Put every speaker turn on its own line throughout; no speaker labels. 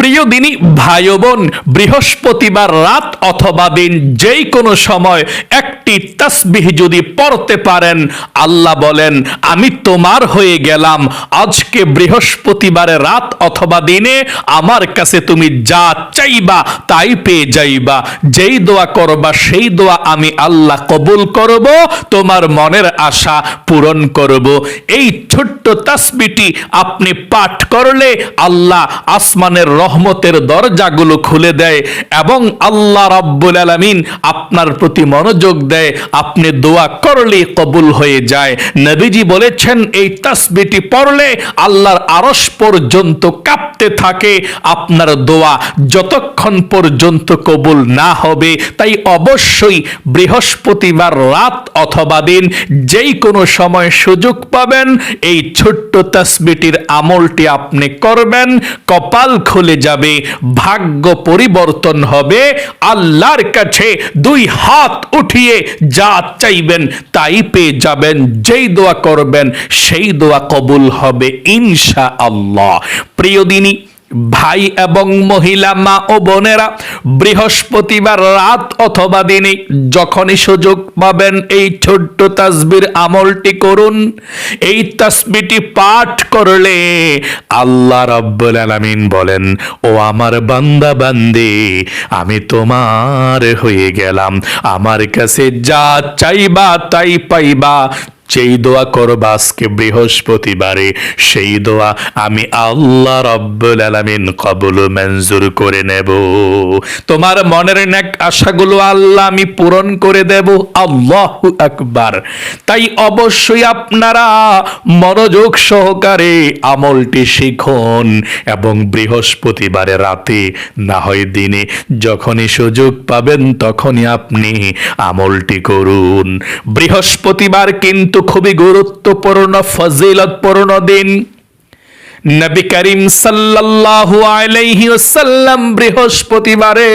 প্রিয় দিনই ভাই বোন, বৃহস্পতিবার রাত অথবা দিন যেই কোনো সময় একটি তাসবিহ যদি পড়তে পারেন, আল্লাহ বলেন, আমি তোমার হয়ে গেলাম। আজকে বৃহস্পতিবারে রাত অথবা দিনে আমার কাছে তুমি যা চাইবা তাই পেয়ে যাইবা। যেই দোয়া করবা, সেই দোয়া আমি আল্লাহ কবুল করব, তোমার মনের আশা পূরণ করব। এই ছোট্ট তাসবিটি আপনি পাঠ করলে আল্লাহ আসমানের রহমতের দরজাগুলো খুলে দেয় এবং আল্লাহ রাব্বুল আলামিন আপনার প্রতি মনোযোগ দেয়। আপনি দোয়া করলে কবুল হয়ে যায়। নবীজি বলেছেন, এই তাসবিটি পড়লে আল্লাহর আরশ পর্যন্ত কাঁপতে থাকে। আপনার দোয়া যতক্ষণ পর্যন্ত কবুল না হবে, তাই অবশ্যই বৃহস্পতিবার রাত অথবা দিন যেই কোনো সময় সুযোগ পাবেন। এই ছোট্ট তাসবিটির আমলটি আপনি করবেন। কপাল খুলে যাবে, ভাগ্য পরিবর্তন হবে, আল্লাহর কাছে দুই হাত উঠিয়ে যা চাইবেন তাই পেয়ে যাবেন, যেই দোয়া করবেন সেই দোয়া কবুল হবে ইনশা আল্লাহ প্রিয় দিনী ভাই এবং মহিলা মা ও বোনেরা, বৃহস্পতিবার রাত অথবা দিনে যখনই সুযোগ পাবেন এই ছোট্ট তাসবির আমলটি করুন। এই তাসবিটি পাঠ করলে আল্লাহ রব্বুল আলামিন বলেন, ও আমার বান্দা বান্দি আমি তোমার হয়ে গেলাম। আমার কাছে যা চাইবা তাই পাইবা। যেই দোয়া করবা আজকে বৃহস্পতিবারে, সেই দোয়া আমি আল্লাহ রব্বুল আলামিন কবুল মঞ্জুর করে নেব। তোমার মনের নেক আশাগুলো আল্লাহ আমি পূরণ করে দেব। আল্লাহু আকবার। তাই অবশ্যই আপনারা মনোযোগ সহকারে আমলটি শিখুন এবং বৃহস্পতিবারে রাতে না হয় দিনে যখনই সুযোগ পাবেন তখনই আপনি আমলটি করুন। বৃহস্পতিবার কিন্তু খুবই গুরুত্বপূর্ণ ফজিলতপূর্ণ দিন। নবী করিম সাল্লাল্লাহু আলাইহি ওয়াসাল্লাম বৃহস্পতিবারে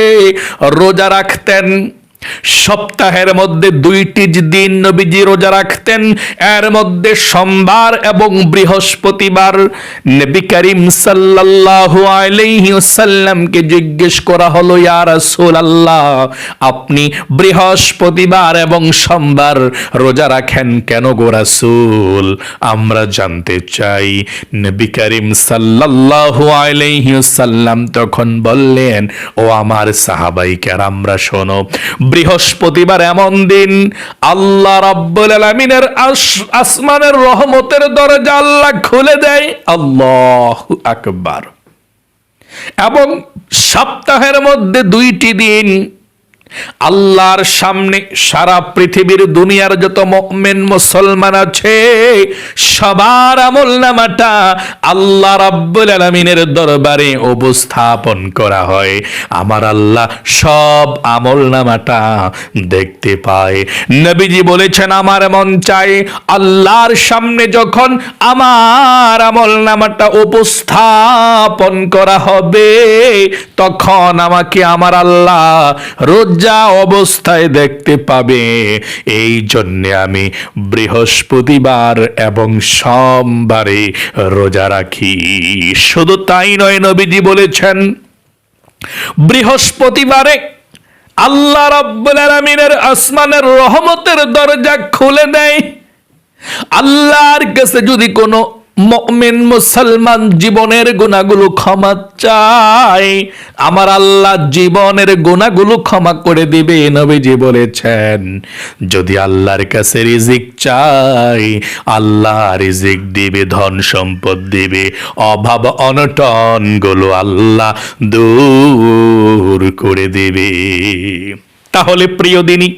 রোজা রাখতেন। সপ্তাহের মধ্যে দুইটি দিন নবীজি রোজা রাখতেন। এর মধ্যে সোমবার এবং বৃহস্পতিবার নবী করিম সাল্লাল্লাহু আলাইহি ওয়াসাল্লামকে জিজ্ঞেস করা হলো, ইয়া রাসূলুল্লাহ, আপনি বৃহস্পতিবার এবং সোমবার রোজা রাখেন কেন গো রাসূল? আমরা জানতে চাই। নবী করিম সাল্লাল্লাহু আলাইহি ওয়াসাল্লাম তখন বললেন, ও আমার সাহাবাই কেরামরা, শোনো বৃহস্পতিবার এমন দিন। আল্লাহ রাব্বুল আলামিনের আস- আসমানের রহমতের দরজা আল্লাহ খুলে দেয়। আল্লাহু আকবার। এবং সপ্তাহের মধ্যে দুইটি দিন আল্লাহর সামনে সারা পৃথিবীর দুনিয়ার যত মুমিন মুসলমান আছে, সবার আমল নামাটা আল্লাহ রাব্বুল আলামিনের দরবারে উপস্থাপন করা হয়। আমার আল্লাহ সব আমল নামাটা দেখতে পায়। নবীজি বলেছেন, আমার মন চাই আল্লাহর সামনে যখন আমার আমল নামাটা উপস্থাপন করা হবে, তখন আমাকে আমার আল্লাহ রোজা অবস্থায় দেখতে পাবে। এই জন্যে আমি বৃহস্পতিবার এবং সোমবারে রোজা রাখি। শুধু তাই নয়, নবীজি বলেছেন, বৃহস্পতিবারে আল্লাহ রাব্বুল আলামিনের আসমানের রহমতের দরজা খুলে দেয়। আল্লাহর কাছে যদি কোনো মুমিন মুসলমান জীবনের গুণাগুলো ক্ষমা চাই আমার আল্লাহ জীবনের গুণাগুলো ক্ষমা করে দিবে, নবীজি বলেছেন। যদি আল্লাহর কাছে রিজিক চাই আল্লাহ রিজিক দিবে, ধন সম্পদ দিবে, অভাব অনটনগুলো আল্লাহ দূর করে দেবে। তাহলে প্রিয় দিনী,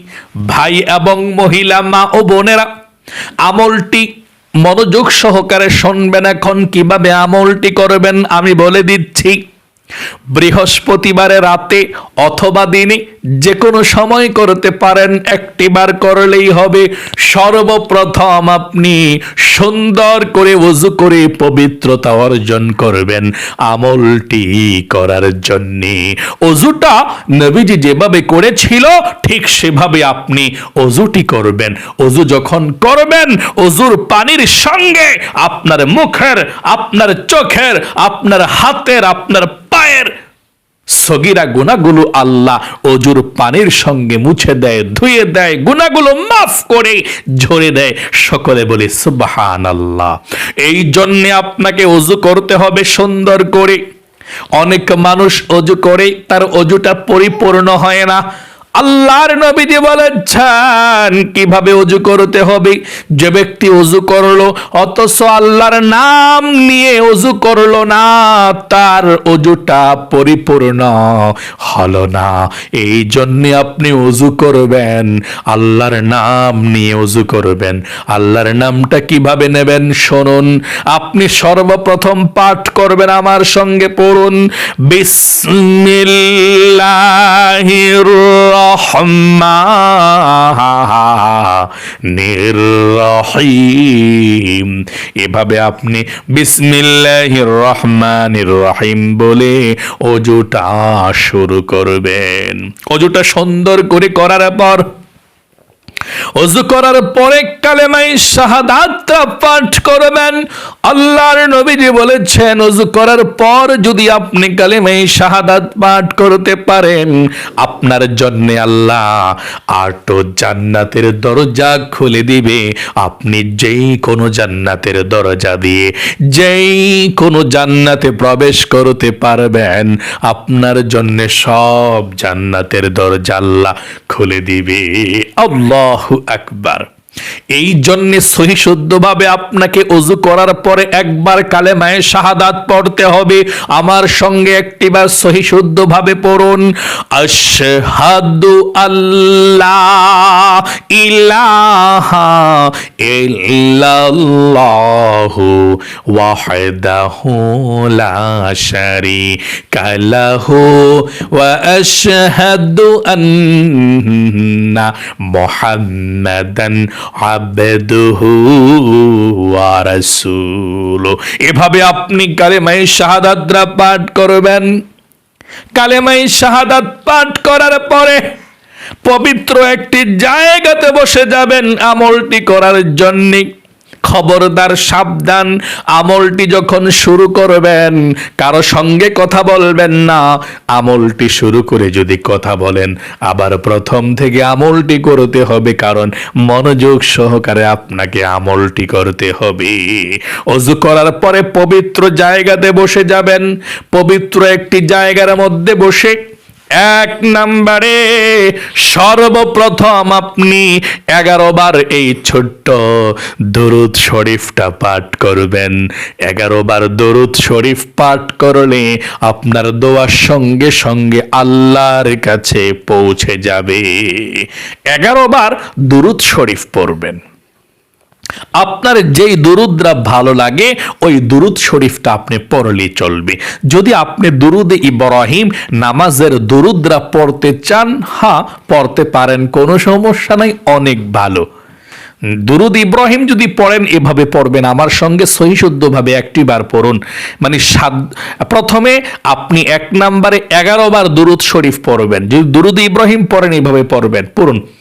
ভাই এবং মহিলা, মা ও বোনেরা, আমলটি মনোযোগ সহকারে শুনবেন এখন কীভাবে আমলটি করবেন আমি বলে দিচ্ছি। বৃহস্পতিবারে রাতে অথবা দিনে যে কোনো সময় করতে পারেন, একটিবার করলেই হবে। সর্বপ্রথম আপনি সুন্দর করে উজু করে পবিত্রতা অর্জন করবেন আমলটি করার জন্যে। অজুটা নবীজি যেভাবে করেছিল, ঠিক সেভাবে আপনি অজুটি করবেন। অজু যখন করবেন অজুর পানির সঙ্গে আপনার মুখের, আপনার চোখের, আপনার হাতের, আপনার পায়ের সগিরা গুণাগুলো আল্লাহ অজুর পানির সঙ্গে মুছে দেয়, ধুয়ে দেয় গুনাগুলো মাফ করে, ঝরে দেয় সকলে বলে সুবাহান আল্লাহ এই জন্যে আপনাকে অজু করতে হবে সুন্দর করে। অনেক মানুষ অজু করে, তার অজুটা পরিপূর্ণ হয় না। আল্লাহর নবীজি বলেছেন, কীভাবে অজু করতে হবে? যে ব্যক্তি অজু করল, অথচ আল্লাহর নাম নিয়ে অজু করল না, তার অজুটা পরিপূর্ণ হলো না। এই জন্য আপনি অজু করবেন, আল্লাহর নাম নিয়ে অজু করবেন। আল্লাহর নামটা কীভাবে নেবেন? শুনুন, আপনি সর্বপ্রথম পাঠ করবেন আমার সঙ্গে পড়ুন, বিসমিল্লাহির রহমানির রহিম এভাবে আপনি বিসমিল্লাহির রহমানির রহিম বলে অজুটা শুরু করবেন। অজুটা সুন্দর করে করার পর অজু করার পরে কালেমাই শাহাদাতটা পাঠ করবেন। আল্লাহর নবীজি বলেছেন অজু করার পর যদি আপনি কালেমাই শাহাদাত পাঠ করতে পারেন, আপনার জন্য আল্লাহ আট জান্নাতের দরজা খুলে দিবে। আপনি যেই কোনো জান্নাতের দরজা দিয়ে যেই কোনো জান্নাতে প্রবেশ করতে পারবেন, আপনার জন্য সব জান্নাতের দরজা আল্লাহ খুলে দিবে। আল্লাহু আকবার এই জন্য সহি শুদ্ধভাবে আপনাকে অজু করার পরে একবার কালেমায়ে শাহাদাত পড়তে হবে। আমার সঙ্গে একটিবার সহি শুদ্ধভাবে পড়ুন। আশহাদু আল্লাহ ইলাহা ইল্লাল্লাহু ওয়াহদাহু লা শারীকা লাহু ওয়া আশহাদু আন্না মুহাম্মাদান আবদুহু এভাবে আপনি কালেমায়ে শাহাদাতরা পাঠ করবেন। কালেমাই শাহাদাত পাঠ করার পরে পবিত্র একটি জায়গাতে বসে যাবেন আমলটি করার জন্য। খবরদার সাবধান, আমলটি যখন শুরু করবেন, কারও সঙ্গে কথা বলবেন না। আমলটি শুরু করে যদি কথা বলেন, আবার প্রথম থেকে আমলটি করতে হবে, কারণ মনোযোগ সহকারে আপনাকে আমলটি করতে হবে। অজু করার পরে পবিত্র জায়গাতে বসে যাবেন। পবিত্র একটি জায়গার মধ্যে বসে এক নাম্বারে, সর্বপ্রথম আপনি এগারো বার এই ছোট্ট দরুদ শরীফটা পাঠ করবেন। এগারো বার দরুদ শরীফ পাঠ করলে আপনার দোয়ার সঙ্গে সঙ্গে আল্লাহর কাছে পৌঁছে যাবে। এগারো বার দরুদ শরীফ পড়বেন। আপনার যেই দুরুদরা ভালো লাগে, ওই দুরুদ শরীফটা আপনি পড়লেই চলবে। যদি আপনি দুরুদ ইব্রাহিম নামাজের দুরুদরা পড়তে চান হ্যাঁ পড়তে পারেন, কোনো সমস্যা নাই, অনেক ভালো। দুরুদ ইব্রাহিম যদি পড়েন, এভাবে পড়বেন। আমার সঙ্গে সহিশুদ্ধভাবে একটি বার পড়ুন। মানে সাত, প্রথমে আপনি এক নম্বরে এগারো বার দুরুদ শরীফ পড়বেন। যদি দুরুদ ইব্রাহিম পড়েন, এভাবে পড়বেন। পড়ুন।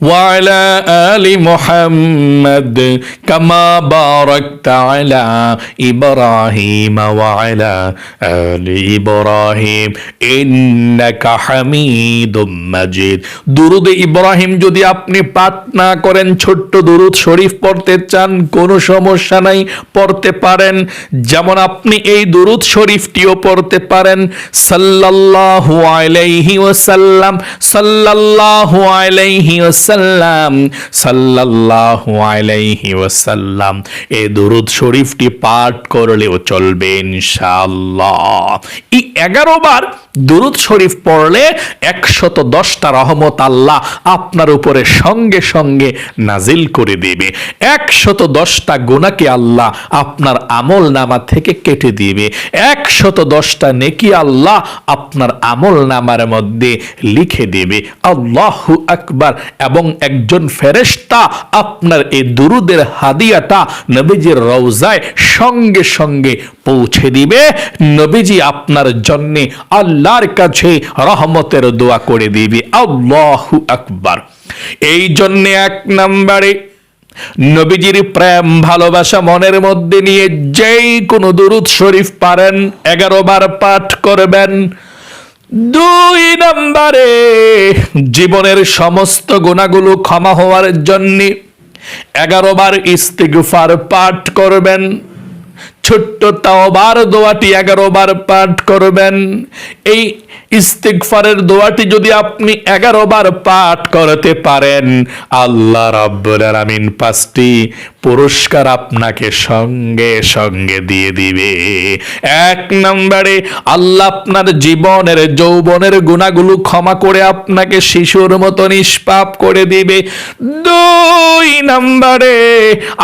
وعلى آل محمد كما باركت على إبراهيم وعلى آل إبراهيم إنك حميد مجيد দুরুদ ইব্রাহিম যদি আপনি পাঠ না করেন ছোট্ট দুরুদ শরীফ পড়তে চান কোনো সমস্যা নাই পড়তে পারেন যেমন আপনি এই দুরুদ শরীফটিও পড়তে পারেন সাল্লাল্লাহু আলাইহি ওয়াসাল্লাম সাল্লাল্লাহু আলাইহি ওয়াসাল্লাম সাল্লাল্লাহু আলাইহি ওয়াসাল্লাম। এই দুরুদ শরীফটি পাঠ করলেও চলবে ইনশাআল্লাহ। এই এগারো বার দুরুদ শরীফ পড়লে একশত দশটা রহমত আল্লাহ আপনার উপরে সঙ্গে সঙ্গে নাজিল করে দেবে। একশত দশটা গুণাকে আল্লাহ আপনার আমল নামা থেকে কেটে দিবে। একশত দশটা নেকি আল্লাহ আপনার আমল নামার মধ্যে লিখে দেবে। আল্লাহু আকবার। এবং একজন ফেরেশতা আপনার এই দুরুদের হাদিয়াটা নবীজির রওজায় সঙ্গে সঙ্গে পৌঁছে দিবে। নবীজি আপনার জন্যে আল্লাহর কাছে রহমতের দোয়া করে দিবে। আল্লাহু আকবার। এই জন্যে এক নম্বরে নবীজির প্রেম, ভালোবাসা মনের মধ্যে নিয়ে যেই কোনো দুরুদ শরীফ পারেন, এগারো বার পাঠ করবেন। দুই নম্বরে জীবনের সমস্ত গুণাগুলো ক্ষমা হওয়ার জন্য এগারো বার ইস্তিগফার পাঠ করবেন। ছোট্ট তাওবার দোয়াটি এগারো বার পাঠ করবেন। এই ইস্তিকফারের দোয়াটি যদি আপনি এগারো বার পাঠ করতে পারেন, আল্লাহ রাব্বুল আলামিন পাঁচটি পুরস্কার আপনাকে সঙ্গে সঙ্গে দিয়ে দিবে। এক নম্বরে, আল্লাহ আপনার জীবনের, যৌবনের গুণাগুলো ক্ষমা করে আপনাকে শিশুর মতো নিষ্পাপ করে দিবে। দুই নম্বরে,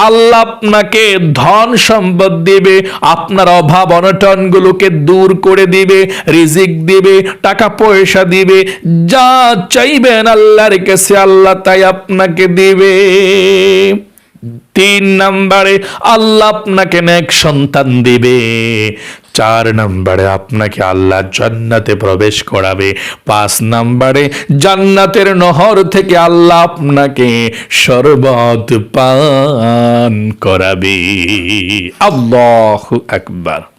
আল্লাহ আপনাকে ধন সম্পদ দিবে, আপনার অভাব অনটনগুলোকে দূর করে দিবে, রিজিক দিবে, টাকা পয়সা দিবে, যা চাইবেন আল্লাহর কাছে আল্লাহ তাই আপনাকে দিবে। তিন নাম্বারে, আল্লাহ আপনাকে এক সন্তান দিবে। চার নাম্বারে, আপনাকে আল্লাহ জান্নাতে প্রবেশ করাবে। পাঁচ নাম্বারে, জান্নাতের নহর থেকে আল্লাহ আপনাকে শরবত পান করাবে। আল্লাহ আকবার।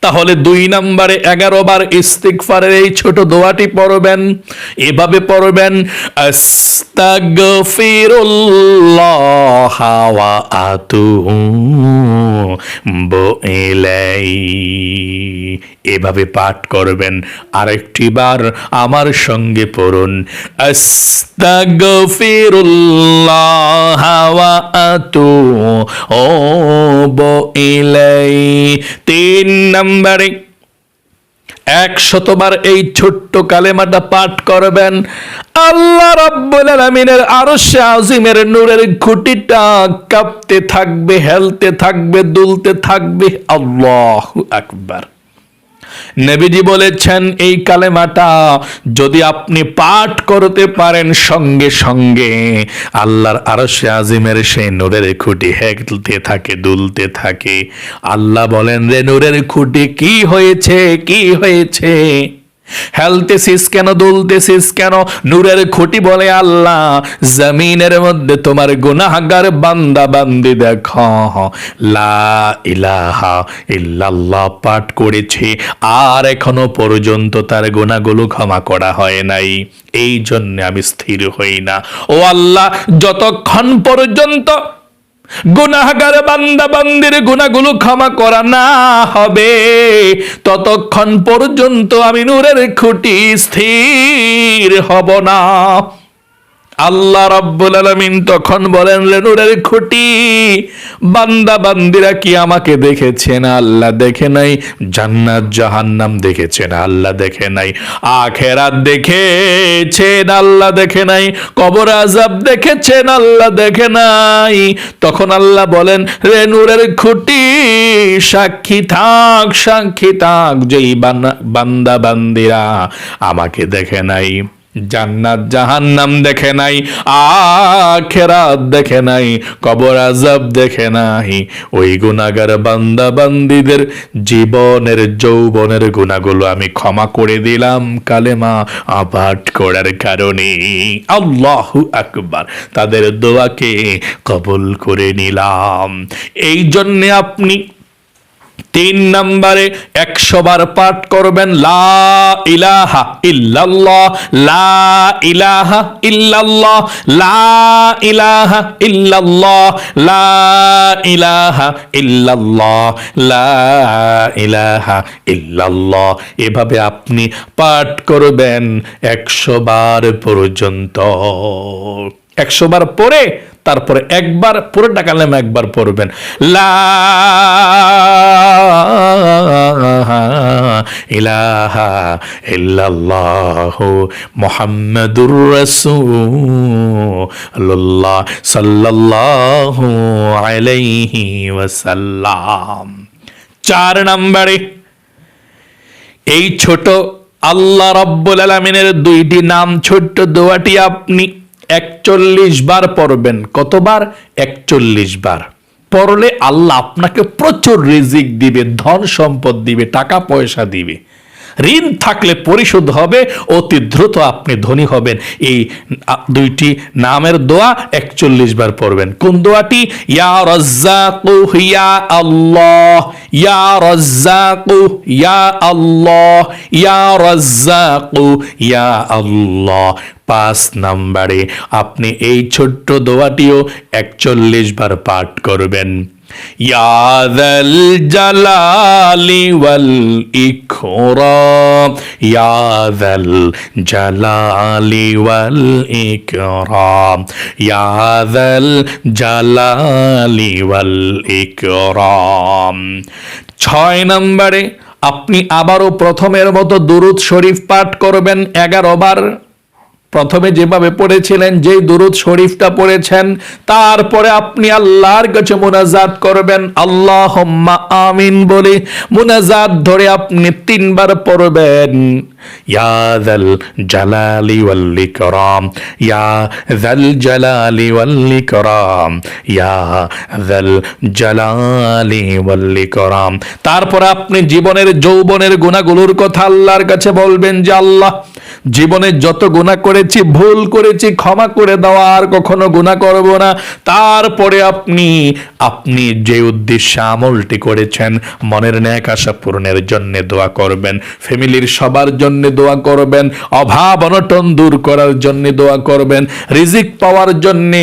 তাহলে দুই নম্বরে এগারো বার ইস্তিকফারের এই ছোট দোয়াটি পড়বেন। এভাবে পড়বেন, আস্তাগফিরুল্লাহ ওয়া আতুবু ইলাইহি। এভাবে পাঠ করবেন। আরেকটি বার আমার সঙ্গে পড়ুন, আস্তাগফিরুল্লাহ ওয়া আতুবু ইলাইহি। তিন নম্বরে এক শতবার এই ছোট্ট কালেমাটা পাঠ করবেন। আল্লাহ রাব্বুল আলামিনের আরশে আজিমের নূরের খুঁটিটা কাঁপতে থাকবে, হেলতে থাকবে, দুলতে থাকবে। আল্লাহু আকবার। নবীজি বলেছেন, এই কালেমাটা যদি আপনি পাঠ করতে পারেন সঙ্গে সঙ্গে, আল্লাহর আরশে আজিমের সেই নূরের খুঁটি হেঁকতে থাকে, দুলতে থাকে। আল্লাহ বলেন, রে নূরের খুঁটি কি হয়েছে? কি হয়েছে? হেলতেছিস কেন, দুলতেছিস কেন? নূরের বলে আল্লাহ, জমিনের মধ্যে তোমার গুনাহগার বান্দা বান্দি লা ইলাহা ইল্লাল্লাহ পাঠ করেছে, আর এখনও পর্যন্ত তার গুণাগুলো ক্ষমা করা হয় নাই। এই জন্য আমি স্থির হই না। ও আল্লাহ, যতক্ষণ পর্যন্ত গুনাহগার বান্দা বান্দির গুনাগুলো ক্ষমা করা না হবে। ততক্ষণ পর্যন্ত আমি নূরের খুঁটি স্থির হব না। আল্লাহ রাব্বুল আলামিন তখন বলেন রে নূরের খুঁটি, বান্দা বান্দিরা কি আমাকে দেখেছেন আল্লাহ দেখে নাই, জান্নাত জাহান্নাম দেখেছেন আল্লাহ দেখে নাই, আখেরাত দেখেছেন আল্লাহ দেখে নাই, কবর আজাব দেখেছেন আল্লাহ দেখে নাই। তখন আল্লাহ বলেন রেনুরের খুঁটি, সাক্ষী থাক সাক্ষী থাক, যেই বানা- বান্দা বান্দিরা আমাকে দেখে নাই। জান্নাত জাহান্নাম দেখে নাই, আখেরাত দেখে নাই, কবর আজাব দেখে নাই। ওই গুনাগার বান্দা বান্দিদের জীবনের, যৌবনের গুণাগুলো আমি ক্ষমা করে দিলাম কালেমা আপাট করার কারণে। আল্লাহু আকবার। তাদের দোয়াকে কবুল করে নিলাম। এই জন্যে আপনি তিন নম্বরে একশো বার পাঠ করবেন, লা ইলাহা ইল্লাল্লাহ, লা ইলাহা ইল্লাল্লাহ, লা ইলাহা ইল্লাল্লাহ, লা ইলাহা ইল্লাল্লাহ, লা ইলাহা ইল্লাল্লাহ। এভাবে আপনি পাঠ করবেন একশো বার পর্যন্ত। একশো বার পরে তারপরে একবার পুরোটা কালেমা একবার পড়বেন। লা ইলাহা ইল্লাল্লাহ মুহাম্মাদুর রাসূলুল্লাহ সাল্লাল্লাহু আলাইহি ওয়াসাল্লাম। চার নম্বরে, এই ছোট আল্লাহ রব্বুল আলমিনের দুইটি নাম, ছোট্ট দোয়াটি আপনি একচল্লিশ বার পড়বেন। কতবার? একচল্লিশ বার। পড়লে আল্লাহ আপনাকে প্রচুর রিজিক দিবে, ধন সম্পদ দিবে, টাকা পয়সা দিবে। ঋণ থাকলে পরিশোধ হবে, অতি দ্রুত আপনি ধনী হবেন। এই দুইটি নামের দোয়া একচল্লিশ বার পড়বেন। কোন দোয়াটি? ইয়া রজ্জাকু ইয়া আল্লাহ, ইয়া রজ্জাকু ইয়া আল্লাহ, ইয়া রজ্জাকু ইয়া আল্লাহ। পাঁচ নাম্বারে আপনি এই ছোট্ট দোয়াটিও একচল্লিশ বার পাঠ করবেন। يا ذا الجلال والإكرام يا ذا الجلال والإكرام يا ذا الجلال والإكرام ছয় নম্বরে আপনি আবারও প্রথমের মতো দুরুদ শরীফ পাঠ করবেন এগারো বার প্রথমে যেভাবে পড়েছিলেন, যেই দুরুদ শরীফটা পড়েছেন, তারপরে আপনি আল্লাহর কাছে মুনাজাত করবেন। আল্লাহ আমিন বলে, মুনাজাত ধরে আপনি তিনবার পড়বেন। ইয়া যাল জালালি ওয়াল ইকরাম, ইয়া যাল জালালি ওয়াল ইকরাম, ইয়া যাল জালালি ওয়াল ইকরাম। তারপর আপনি জীবনের যৌবনের গুণাগুলোর কথা আল্লাহর কাছে বলবেন যে, আল্লাহ জীবনে যত গুণা করেছি, ভুল করেছি ক্ষমা করে দেওয়া আর কখনো গুণা করব না। তারপরে আপনি আপনি যে উদ্দেশ্যে আমলটি করেছেন, মনের ন্যাক আশা পূরণের জন্য দোয়া করবেন। ফ্যামিলির সবার জন্য দোয়া করবেন। অভাব অনটন দূর করার জন্য দোয়া করবেন। রিজিক পাওয়ার জন্য,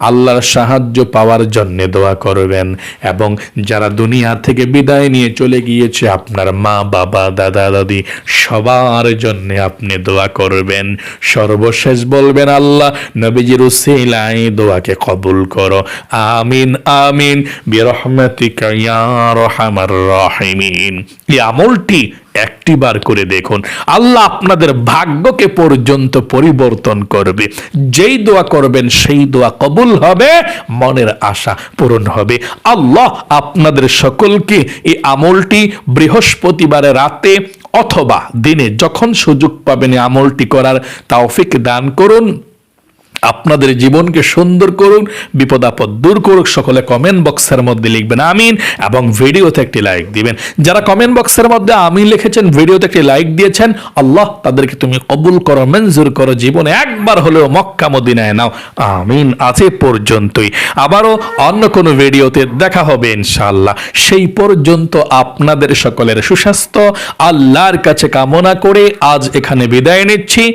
আল্লাহর সাহায্য পাওয়ার জন্য দোয়া করবেন। এবং যারা দুনিয়া থেকে বিদায় নিয়ে চলে গিয়েছে, আপনার মা, বাবা, দাদা, দাদি, সবার জন্য আপনি দোয়া করবেন। সর্বশেষ বলবেন, আল্লাহ, নবীজির উসিলাই দোয়াকে কবুল করো। আমিন আমিন। এই আমলটি একটি বার করে দেখুন। আল্লাহ আপনাদের ভাগ্যকে পর্যন্ত পরিবর্তন করবে। যেই দোয়া করবেন, সেই দোয়া কবুল হবে, মনের আশা পূরণ হবে। আল্লাহ আপনাদের সকলকে এই আমলটি বৃহস্পতিবারে রাতে অথবা দিনে যখন সুযোগ পাবেন আমলটি করার তাওফিক দান করুন। আপনাদের জীবনকে সুন্দর করুন, বিপদ আপদ দূর করুক, সকলে কমেন্ট বক্সের মধ্যে লিখবেন, আমিন, এবং ভিডিওতে একটি লাইক দিবেন। যারা কমেন্ট বক্সের মধ্যে আমিন লিখেছেন, ভিডিওতে একটি লাইক দিয়েছেন, আল্লাহ তাদেরকে তুমি কবুল করো, মঞ্জুর করো, জীবনে একবার হলেও মক্কা মদিনায় নাও। আমিন আছে পর্যন্তই। আবারও অন্য কোনো ভিডিওতে দেখা হবে ইনশাআল্লাহ। সেই পর্যন্ত আপনাদের সকলের সুস্বাস্থ্য, আল্লাহর কাছে কামনা করে আজ এখানে বিদায় নিচ্ছি।